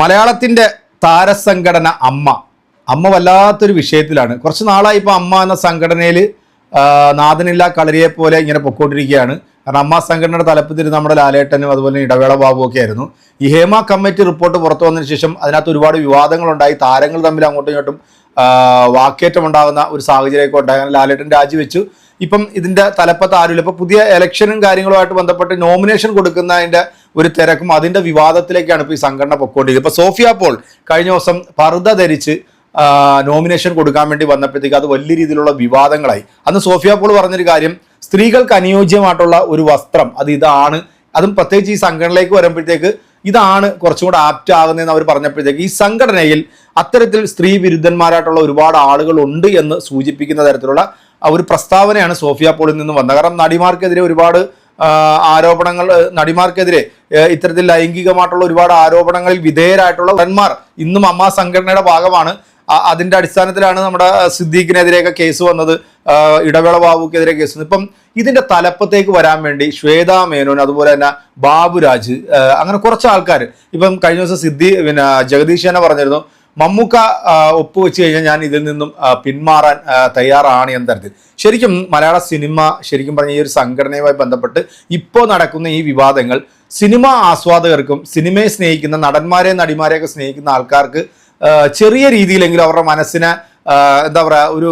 മലയാളത്തിന്റെ താരസംഘടന അമ്മ. അമ്മ വല്ലാത്തൊരു വിഷയത്തിലാണ്. കുറച്ച് നാളായി ഇപ്പോൾ അമ്മ എന്ന സംഘടനയിൽ നാഥനില്ല കളരിയെ പോലെ ഇങ്ങനെ പൊക്കോണ്ടിരിക്കുകയാണ്. കാരണം അമ്മ സംഘടനയുടെ തലപ്പത്തിൽ നമ്മുടെ ലാലേട്ടനും അതുപോലെ ഇടവേള ബാബു ഒക്കെ ആയിരുന്നു. ഈ ഹേമ കമ്മിറ്റി റിപ്പോർട്ട് പുറത്തു വന്നതിന് ശേഷം അതിനകത്ത് ഒരുപാട് വിവാദങ്ങളുണ്ടായി. താരങ്ങൾ തമ്മിൽ അങ്ങോട്ടും ഇങ്ങോട്ടും വാക്കേറ്റമുണ്ടാകുന്ന ഒരു സാഹചര്യമൊക്കെ ഉണ്ടായി. അങ്ങനെ ലാലേട്ടൻ രാജിവെച്ചു. ഇപ്പം ഇതിന്റെ തലപ്പത്ത് ആരുമില്ല. ഇപ്പൊ പുതിയ ഇലക്ഷനും കാര്യങ്ങളുമായിട്ട് ബന്ധപ്പെട്ട് നോമിനേഷൻ കൊടുക്കുന്നതിന്റെ ഒരു തിരക്കും അതിന്റെ വിവാദത്തിലേക്കാണ് ഇപ്പൊ ഈ സംഘടന പൊക്കോണ്ടിരിക്കുന്നത്. ഇപ്പൊ സോഫിയ പോൾ കഴിഞ്ഞ ദിവസം പർദ്ദ ധരിച്ച് നോമിനേഷൻ കൊടുക്കാൻ വേണ്ടി വന്നപ്പോഴത്തേക്ക് അത് വലിയ രീതിയിലുള്ള വിവാദങ്ങളായി. അന്ന് സോഫിയ പോൾ പറഞ്ഞൊരു കാര്യം സ്ത്രീകൾക്ക് അനുയോജ്യമായിട്ടുള്ള ഒരു വസ്ത്രം അത് ഇതാണ്. അതും പ്രത്യേകിച്ച് ഈ സംഘടനയിലേക്ക് വരുമ്പോഴത്തേക്ക് ഇതാണ് കുറച്ചും കൂടെ ആപ്റ്റ് ആകുന്നതെന്ന് അവർ പറഞ്ഞപ്പോഴത്തേക്ക് ഈ സംഘടനയിൽ അത്തരത്തിൽ സ്ത്രീ വിരുദ്ധന്മാരായിട്ടുള്ള ഒരുപാട് ആളുകൾ ഉണ്ട് എന്ന് സൂചിപ്പിക്കുന്ന തരത്തിലുള്ള ഒരു പ്രസ്താവനയാണ് സോഫിയ പോളിൽ നിന്ന് വന്നത്. കാരണം നടിമാർക്കെതിരെ ഒരുപാട് ആരോപണങ്ങൾ നടിമാർക്കെതിരെ ഇത്തരത്തിൽ ലൈംഗികമായിട്ടുള്ള ഒരുപാട് ആരോപണങ്ങളിൽ വിധേയരായിട്ടുള്ള നടന്മാർ ഇന്നും അമ്മ സംഘടനയുടെ ഭാഗമാണ്. അതിന്റെ അടിസ്ഥാനത്തിലാണ് നമ്മുടെ സിദ്ദീഖിനെതിരെയൊക്കെ കേസ് വന്നത്. ഇടവേള ബാബുക്കെതിരെ കേസ് വന്നത്. ഇപ്പം ഇതിന്റെ തലപ്പത്തേക്ക് വരാൻ വേണ്ടി ശ്വേതാ മേനോൻ അതുപോലെ തന്നെ ബാബുരാജ് അങ്ങനെ കുറച്ച് ആൾക്കാർ ഇപ്പം കഴിഞ്ഞ ദിവസം സിദ്ധി പിന്നെ ജഗദീഷ് തന്നെ പറഞ്ഞിരുന്നു മമ്മൂക്ക ഒപ്പുവെച്ച് കഴിഞ്ഞാൽ ഞാൻ ഇതിൽ നിന്നും പിന്മാറാൻ തയ്യാറാണ് എന്ന തരത്തിൽ. ശരിക്കും മലയാള സിനിമ ശരിക്കും പറഞ്ഞ ഈ ഒരു സംഘടനയുമായി ബന്ധപ്പെട്ട് ഇപ്പോൾ നടക്കുന്ന ഈ വിവാദങ്ങൾ സിനിമ ആസ്വാദകർക്കും സിനിമയെ സ്നേഹിക്കുന്ന നടന്മാരെ നടിമാരെയൊക്കെ സ്നേഹിക്കുന്ന ആൾക്കാർക്ക് ചെറിയ രീതിയിലെങ്കിലും അവരുടെ മനസ്സിനെ എന്താ പറയുക ഒരു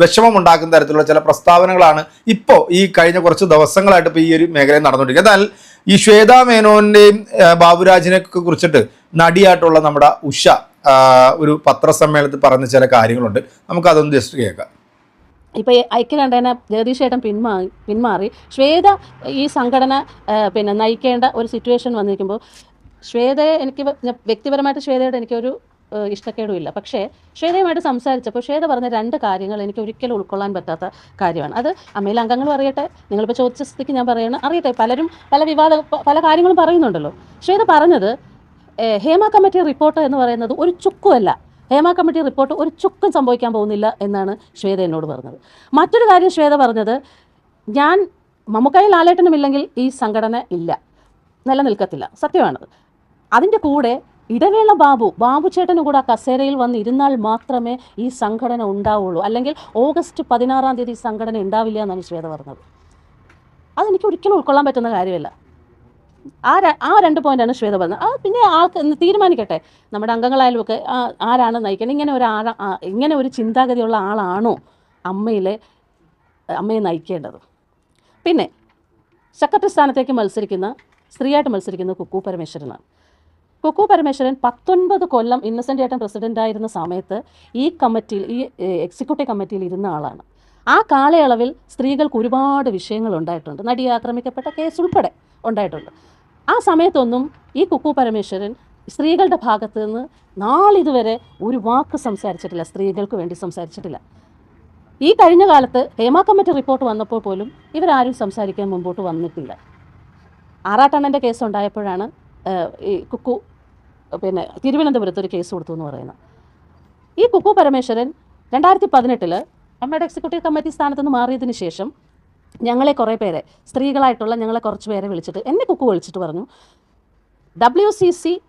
വിഷമം ഉണ്ടാക്കുന്ന തരത്തിലുള്ള ചില പ്രസ്താവനകളാണ് ഇപ്പോൾ ഈ കഴിഞ്ഞ കുറച്ച് ദിവസങ്ങളായിട്ട് ഇപ്പോൾ ഈ ഒരു മേഖലയിൽ നടന്നുകൊണ്ടിരിക്കുന്നത്. എന്നാൽ ഈ ശ്വേതാ മേനോന്റെയും ബാബുരാജിനെയൊക്കെ ബാബുരാജിനെ കുറിച്ചിട്ട് നടിയായിട്ടുള്ള നമ്മുടെ ഉഷ ഒരു പത്രസമ്മേളനത്തിൽ പറഞ്ഞ ചില കാര്യങ്ങളുണ്ട്. നമുക്ക് അതൊന്ന് ജസ്റ്റ് കേൾക്കാം. ഇപ്പോൾ ഐക്യകണ്ഠേന ജഗദീഷ് ചേട്ടൻ പിന്മാറി പിന്മാറി. ശ്വേത ഈ സംഘടന പിന്നെ നയിക്കേണ്ട ഒരു സിറ്റുവേഷൻ വന്നിരിക്കുമ്പോൾ ശ്വേതയെ എനിക്ക് വ്യക്തിപരമായിട്ട് ശ്വേതയോട് എനിക്കൊരു ആ, ഇഷ്ടക്കേടും ഇല്ല പക്ഷേ ശ്വേതയുമായിട്ട് സംസാരിച്ചപ്പോൾ ശ്വേത പറഞ്ഞ രണ്ട് കാര്യങ്ങൾ എനിക്ക് ഒരിക്കലും ഉൾക്കൊള്ളാൻ പറ്റാത്ത കാര്യമാണ്. അത് അമ്മയിലെ അംഗങ്ങൾ അറിയട്ടെ നിങ്ങളിപ്പോൾ ചോദിച്ച സ്ഥിതിക്ക് ഞാൻ പറയണം അറിയട്ടെ പലരും പല വിവാദ പല കാര്യങ്ങളും പറയുന്നുണ്ടല്ലോ. ശ്വേത പറഞ്ഞത് ഹേമ കമ്മിറ്റി റിപ്പോർട്ട് എന്ന് പറയുന്നത് ഒരു ചുക്കുമല്ല. ഹേമ കമ്മിറ്റി റിപ്പോർട്ട് ഒരു ചുക്കും സംഭവിക്കാൻ പോകുന്നില്ല എന്നാണ് ശ്വേത എന്നോട് പറഞ്ഞത്. മറ്റൊരു കാര്യം ശ്വേത പറഞ്ഞത് ഞാൻ മമ്മൂക്കായി ലാലേട്ടനുമില്ലെങ്കിൽ ഈ സംഘടന ഇല്ല. നിലനിൽക്കത്തില്ല. സത്യമാണത്. അതിന്റെ കൂടെ ഇടവേള ബാബു ബാബു ചേട്ടനും കൂടെ ആ കസേരയിൽ വന്ന് ഇരുന്നാൽ മാത്രമേ ഈ സംഘടന ഉണ്ടാവുള്ളൂ. അല്ലെങ്കിൽ ഓഗസ്റ്റ് പതിനാറാം തീയതി സംഘടന ഉണ്ടാവില്ല എന്നാണ് ശ്വേത പറഞ്ഞത്. അതെനിക്ക് ഒരിക്കലും ഉൾക്കൊള്ളാൻ പറ്റുന്ന കാര്യമല്ല. ആ ആ രണ്ട് പോയിന്റാണ് ശ്വേത പറഞ്ഞത്. ആ പിന്നെ ആൾക്ക് തീരുമാനിക്കട്ടെ. നമ്മുടെ അംഗങ്ങളായാലും ഒക്കെ ആരാണ് നയിക്കുന്നത് ഇങ്ങനെ ഒരു ഇങ്ങനെ ഒരു ചിന്താഗതിയുള്ള ആളാണോ അമ്മയിലെ അമ്മയെ നയിക്കേണ്ടത്? പിന്നെ സെക്രട്ടറി സ്ഥാനത്തേക്ക് മത്സരിക്കുന്ന സ്ത്രീയായിട്ട് മത്സരിക്കുന്ന കുക്കു പരമേശ്വരനാണ്. കുക്കു പരമേശ്വരൻ പത്തൊൻപത് കൊല്ലം ഇന്നസെന്റ് ഏട്ടൻ പ്രസിഡന്റായിരുന്ന സമയത്ത് ഈ കമ്മിറ്റിയിൽ ഈ എക്സിക്യൂട്ടീവ് കമ്മിറ്റിയിൽ ഇരുന്ന ആളാണ്. ആ കാലയളവിൽ സ്ത്രീകൾക്ക് ഒരുപാട് വിഷയങ്ങൾ ഉണ്ടായിട്ടുണ്ട്. നടിയെ ആക്രമിക്കപ്പെട്ട കേസ് ഉൾപ്പെടെ. ഉണ്ടായിട്ടുണ്ട്. ആ സമയത്തൊന്നും ഈ കുക്കു പരമേശ്വരൻ സ്ത്രീകളുടെ ഭാഗത്ത് നിന്ന് നാളിതുവരെ ഒരു വാക്ക് സംസാരിച്ചിട്ടില്ല സ്ത്രീകൾക്ക് വേണ്ടി സംസാരിച്ചിട്ടില്ല. ഈ കഴിഞ്ഞ കാലത്ത് ഹേമ കമ്മിറ്റി റിപ്പോർട്ട് വന്നപ്പോൾ പോലും ഇവരാരും സംസാരിക്കാൻ മുമ്പോട്ട് വന്നിട്ടില്ല. ആറാട്ടണ്ണന്റെ കേസ് ഉണ്ടായപ്പോഴാണ് ഈ കുക്കു പിന്നെ തിരുവനന്തപുരത്ത് ഒരു കേസ് കൊടുത്തു എന്ന് പറയുന്നത്. ഈ കുക്കു പരമേശ്വരൻ രണ്ടായിരത്തി പതിനെട്ടിൽ അമ്മയുടെ എക്സിക്യൂട്ടീവ് കമ്മിറ്റി സ്ഥാനത്ത് നിന്ന് മാറിയതിന് ശേഷം ഞങ്ങളെ കുറേ പേരെ സ്ത്രീകളായിട്ടുള്ള ഞങ്ങളെ കുറച്ച് പേരെ വിളിച്ചിട്ട് എന്നെ കുക്കു വിളിച്ചിട്ട് പറഞ്ഞു ഡബ്ല്യു സി സി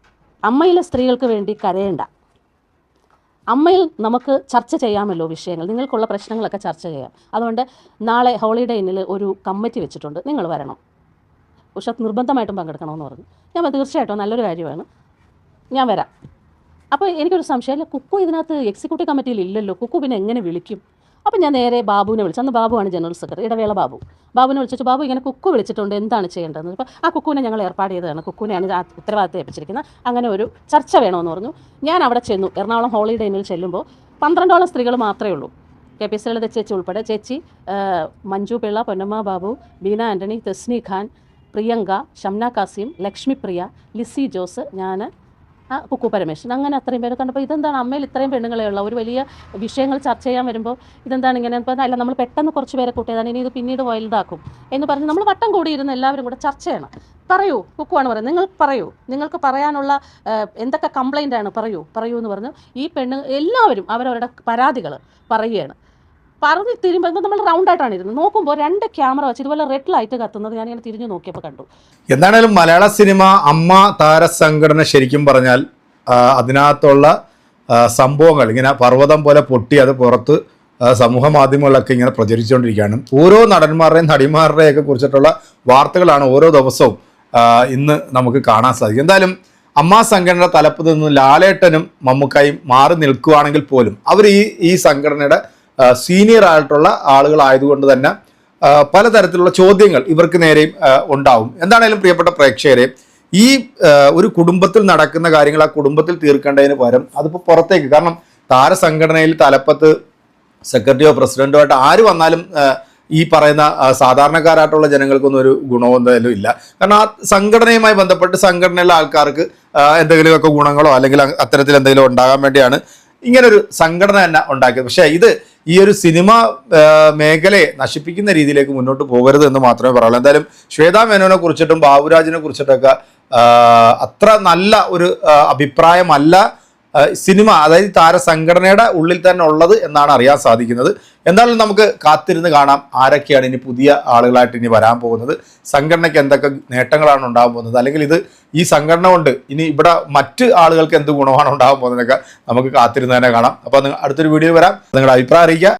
അമ്മയിലെ സ്ത്രീകൾക്ക് വേണ്ടി കരയേണ്ട. അമ്മയിൽ നമുക്ക് ചർച്ച ചെയ്യാമല്ലോ വിഷയങ്ങൾ. നിങ്ങൾക്കുള്ള പ്രശ്നങ്ങളൊക്കെ ചർച്ച ചെയ്യാം. അതുകൊണ്ട് നാളെ ഹോളിഡേ ഇന്നിൽ ഒരു കമ്മിറ്റി വെച്ചിട്ടുണ്ട്. നിങ്ങൾ വരണം. ഉഷ നിർബന്ധമായിട്ടും പങ്കെടുക്കണമെന്ന് പറഞ്ഞു. ഞാൻ തീർച്ചയായിട്ടും നല്ലൊരു കാര്യമാണ്. ഞാൻ വരാം. അപ്പോൾ എനിക്കൊരു സംശയമില്ല കുക്കു ഇതിനകത്ത് എക്സിക്യൂട്ടീവ് കമ്മിറ്റിയിൽ ഇല്ലല്ലോ. കുക്കു പിന്നെ എങ്ങനെ വിളിക്കും? അപ്പോൾ ഞാൻ നേരെ ബാബുവിനെ വിളിച്ചു. അന്ന് ബാബുവാണ് ജനറൽ സെക്രട്ടറി ഇടവേള ബാബു. ബാബുവിനെ വിളിച്ചിട്ട് ബാബു ഇങ്ങനെ കുക്കു വിളിച്ചിട്ടുണ്ട് എന്താണ് ചെയ്യേണ്ടതെന്ന് അപ്പോൾ ആ കുക്കുവിനെ ഞങ്ങൾ ഏർപ്പാട് ചെയ്തതാണ്. കുക്കുവിനെയാണ് ഉത്തരവാദിത്തം ഏൽപ്പിച്ചിരിക്കുന്നത്. അങ്ങനെ ഒരു ചർച്ച വേണമെന്ന് പറഞ്ഞു. ഞാൻ അവിടെ ചെന്നു. എറണാകുളം ഹോളിഡേ ഇന്നിൽ ചെല്ലുമ്പോൾ പന്ത്രണ്ടോളം സ്ത്രീകൾ മാത്രമേ ഉള്ളൂ. കെ പി എസ് ലളിത ചേച്ചി ഉൾപ്പെടെ ചേച്ചി മഞ്ജു പിള്ള പൊന്നമ്മ ബാബു ബീന ആന്റണി തെസ്നി ഖാൻ പ്രിയങ്ക ഷംന കാസിം ലക്ഷ്മിപ്രിയ ലിസി ജോസ് ഞാൻ ആ കുക്കു പരമേശ്വരൻ. അങ്ങനെ അത്രയും പേര് കണ്ടപ്പോൾ ഇതെന്താണ്? അമ്മയിൽ ഇത്രയും പെണ്ണുങ്ങളെ ഉള്ള ഒരു വലിയ വിഷയങ്ങൾ ചർച്ച ചെയ്യാൻ വരുമ്പോൾ ഇതെന്താണ് ഇങ്ങനെ? അല്ല നമ്മൾ പെട്ടെന്ന് കുറച്ച് പേരെ കൂട്ടിയതാണ് ഇനി ഇത് പിന്നീട് വലുതാക്കും എന്ന് പറഞ്ഞ് നമ്മൾ വട്ടം കൂടിയിരുന്ന് എല്ലാവരും കൂടെ ചർച്ച ചെയ്യണം. പറയൂ കുക്കുവാണ് പറയുന്നത്. നിങ്ങൾ പറയൂ. നിങ്ങൾക്ക് പറയാനുള്ള എന്തൊക്കെ കംപ്ലൈന്റ് ആണ്? പറയൂ. പറയൂ എന്ന് പറഞ്ഞു ഈ പെണ്ണ് എല്ലാവരും അവരവരുടെ പരാതികൾ പറയുകയാണ്. പറഞ്ഞ് തിരുമ്പോൾ നമ്മൾ റൗണ്ട് ആയിട്ടാണ് ഇരുന്നത്. നോക്കുമ്പോൾ രണ്ട് ക്യാമറ വെച്ച് ഇതുപോലെ റെഡ് ലൈറ്റ് കത്തുന്നത് ഞാൻ ഞാനിങ്ങനെ തിരിഞ്ഞു നോക്കിയപ്പോൾ കണ്ടു. എന്താണേലും മലയാള സിനിമ അമ്മ താര സംഘടന ശരിക്കും പറഞ്ഞാൽ അതിനകത്തുള്ള സംഭവങ്ങൾ ഇങ്ങനെ പർവതം പോലെ പൊട്ടി അത് പുറത്ത് സമൂഹ മാധ്യമങ്ങളിലൊക്കെ ഇങ്ങനെ പ്രചരിച്ചുകൊണ്ടിരിക്കുകയാണ്. ഓരോ നടന്മാരുടെയും നടിമാരുടെയും ഒക്കെ കുറിച്ചിട്ടുള്ള വാർത്തകളാണ് ഓരോ ദിവസവും ഇന്ന് നമുക്ക് കാണാൻ സാധിക്കും. എന്തായാലും അമ്മാ സംഘടനയുടെ തലപ്പത്ത് നിന്ന് ലാലേട്ടനും മമ്മൂക്കായും മാറി നിൽക്കുകയാണെങ്കിൽ പോലും അവർ ഈ ഈ സംഘടനയുടെ സീനിയർ ആയിട്ടുള്ള ആളുകളായതുകൊണ്ട് തന്നെ പലതരത്തിലുള്ള ചോദ്യങ്ങൾ ഇവർക്ക് നേരെയും ഉണ്ടാവും. എന്താണേലും പ്രിയപ്പെട്ട പ്രേക്ഷകരെ ഈ ഒരു കുടുംബത്തിൽ നടക്കുന്ന കാര്യങ്ങൾ ആ കുടുംബത്തിൽ തീർക്കേണ്ടതിന് പകരം അതിപ്പോൾ പുറത്തേക്ക് കാരണം താരസംഘടനയിൽ തലപ്പത്ത് സെക്രട്ടറിയോ പ്രസിഡന്റോ ആയിട്ട് ആര് വന്നാലും ഈ പറയുന്ന സാധാരണക്കാരായിട്ടുള്ള ജനങ്ങൾക്കൊന്നും ഒരു ഗുണമോ എന്തായാലും ഇല്ല. കാരണം ആ സംഘടനയുമായി ബന്ധപ്പെട്ട് സംഘടനയിലെ ആൾക്കാർക്ക് എന്തെങ്കിലുമൊക്കെ ഗുണങ്ങളോ അല്ലെങ്കിൽ അത്തരത്തിൽ എന്തെങ്കിലും ഉണ്ടാകാൻ വേണ്ടിയാണ് ഇങ്ങനൊരു സംഘടന തന്നെ ഉണ്ടാക്കിയത്. പക്ഷേ ഇത് ഈ ഒരു സിനിമ മേഖലയെ നശിപ്പിക്കുന്ന രീതിയിലേക്ക് മുന്നോട്ട് പോകരുത് എന്ന് മാത്രമേ പറയുള്ളൂ എന്തായാലും ശ്വേതാ മേനോനെ കുറിച്ചിട്ടും ബാബുരാജിനെ കുറിച്ചിട്ടൊക്കെ അത്ര നല്ല ഒരു അഭിപ്രായമല്ല സിനിമ അതായത് താരസംഘടനയുടെ ഉള്ളിൽ തന്നെ ഉള്ളത് എന്നാണ് അറിയാൻ സാധിക്കുന്നത്. എന്തായാലും നമുക്ക് കാത്തിരുന്ന് കാണാം ആരൊക്കെയാണ് ഇനി പുതിയ ആളുകളായിട്ട് ഇനി വരാൻ പോകുന്നത്. സംഘടനയ്ക്ക് എന്തൊക്കെ നേട്ടങ്ങളാണ് ഉണ്ടാകാൻ പോകുന്നത്? അല്ലെങ്കിൽ ഇത് ഈ സംഘടന കൊണ്ട് ഇനി ഇവിടെ മറ്റ് ആളുകൾക്ക് എന്ത് ഗുണമാണ് ഉണ്ടാകാൻ പോകുന്നതൊക്കെ നമുക്ക് കാത്തിരുന്ന് തന്നെ കാണാം. അപ്പോൾ അടുത്തൊരു വീഡിയോ വരാം. നിങ്ങളുടെ അഭിപ്രായം അറിയിക്കുക.